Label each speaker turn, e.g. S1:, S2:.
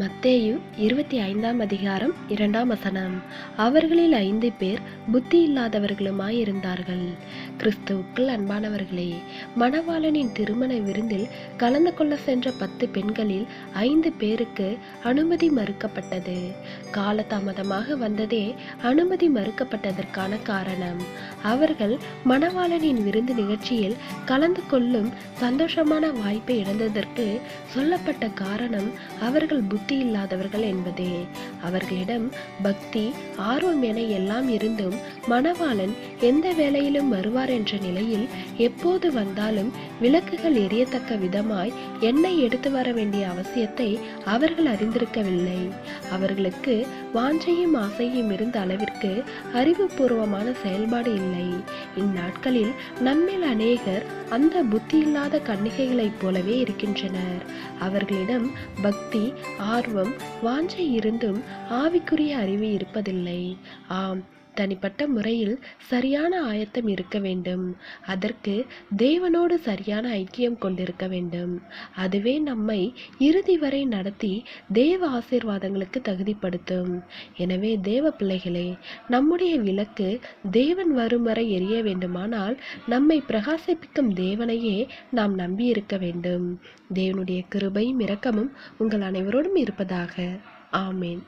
S1: மத்தேயு இருபத்தி ஐந்தாம் அதிகாரம் இரண்டாம் வசனம். அவர்களில் ஐந்து பேர் புத்தி இல்லாதவர்களுமாய் இருந்தார்கள் கிறிஸ்துவுக்குள் அன்பானவர்களே மணவாளனின் திருமண விருந்தில் கலந்து கொள்ள சென்ற பத்து பெண்களில் ஐந்து பேருக்கு அனுமதி மறுக்கப்பட்டது. காலதாமதமாக வந்ததே அனுமதி மறுக்கப்பட்டதற்கான காரணம். அவர்கள் மணவாளனின் விருந்து நிகழ்ச்சியில் கலந்து கொள்ளும் சந்தோஷமான வாய்ப்பை இழந்ததற்கு சொல்லப்பட்ட காரணம் அவர்கள் புத்தி இல்லாதவர்கள் என்பதே. அவர்களிடம் பக்தி ஆர்வம் என எல்லாம் இருந்தும் மணவாளன் எந்த வேளையிலும் வருவார் என்ற நிலையில் எப்போது வந்தாலும் விளக்குகள் எரியத்தக்க விதமாய் எண்ணெய் எடுத்து வர வேண்டிய அவசியத்தை அவர்கள் அறிந்திருக்கவில்லை. அவர்களுக்கு வாஞ்சையும் ஆசையும் இருந்த அளவிற்கு அறிவுபூர்வமான செயல்பாடு இல்லை. இந்நாட்களில் நம்மில் அநேகர் அந்த புத்தி இல்லாத கன்னிகைகளைப் போலவே இருக்கின்றனர். அவர்களிடம் பக்தி ஆர்வம் வாஞ்சை இருந்தும் ஆவிக்குரிய அறிவு இருப்பதில்லை. ஆம் தனிப்பட்ட முறையில் சரியான ஆயத்தம் இருக்க வேண்டும். அதற்கு தேவனோடு சரியான ஐக்கியம் கொண்டிருக்க வேண்டும். அதுவே நம்மை இறுதி வரை நடத்தி தேவ ஆசீர்வாதங்களுக்கு தகுதிப்படுத்தும். எனவே தேவ பிள்ளைகளே நம்முடைய விளக்கு தேவன் வரும் வரை எரிய வேண்டுமானால் நம்மை பிரகாசிப்பிக்கும் தேவனையே நாம் நம்பியிருக்க வேண்டும். தேவனுடைய கிருபையும் இரக்கமும் உங்கள் அனைவரோடும் இருப்பதாக. ஆமேன்.